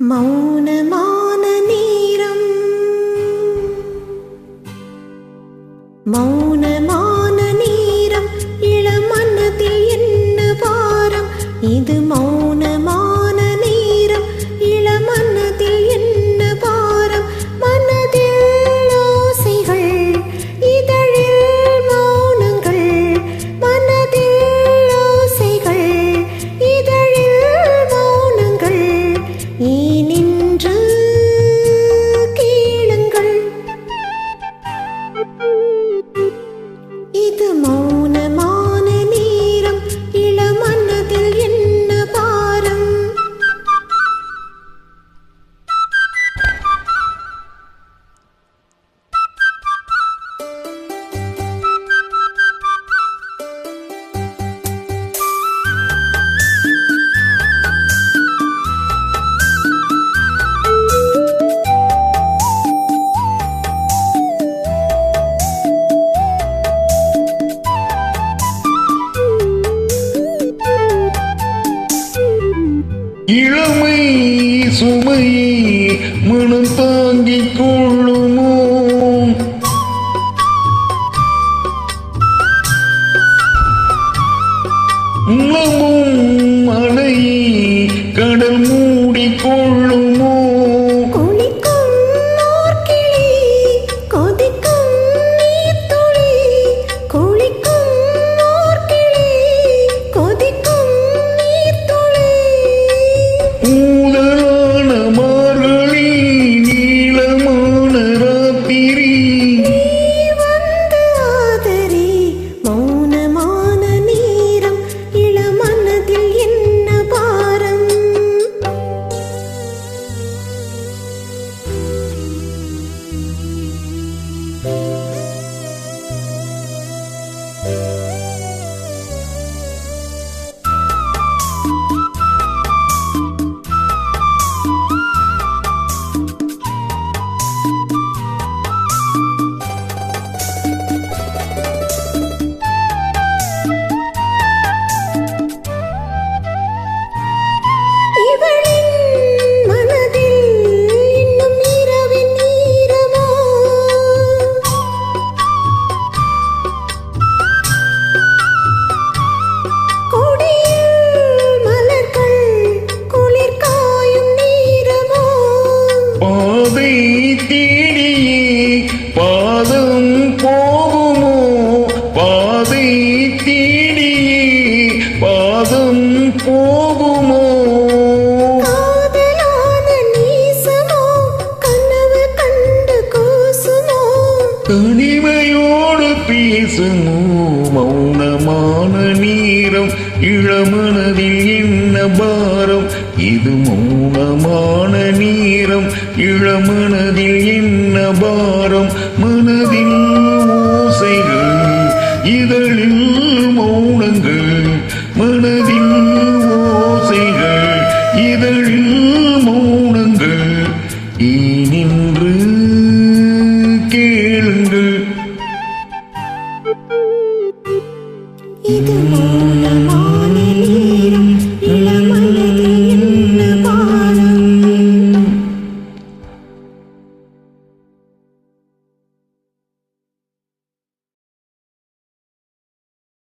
மௌனமான நேரம். மௌனமான நேரம் இளமனதில் என்ன பாரம்? இது இளமை சுமையை மனம் தாங்கிக் கொள்ளுமோ? உள்ளமும் அணையை கடல் மூடிக் Música தேடியே பாதம் போகுமோ? பாதை தேடியே பாதம் போகுமோ? தனிமையோடு பேசுமோ? நேரம் இளமனதில் என்ன பாரம்? இது மௌனமான நேரம். இளமனதில் என்ன பாரம்? மனதில் ஓசைகள் இதழில் மௌனங்கள். மனதில் ஓசைகள் இதழில் மௌனங்கள். இனின்று கேளுங்கள். இது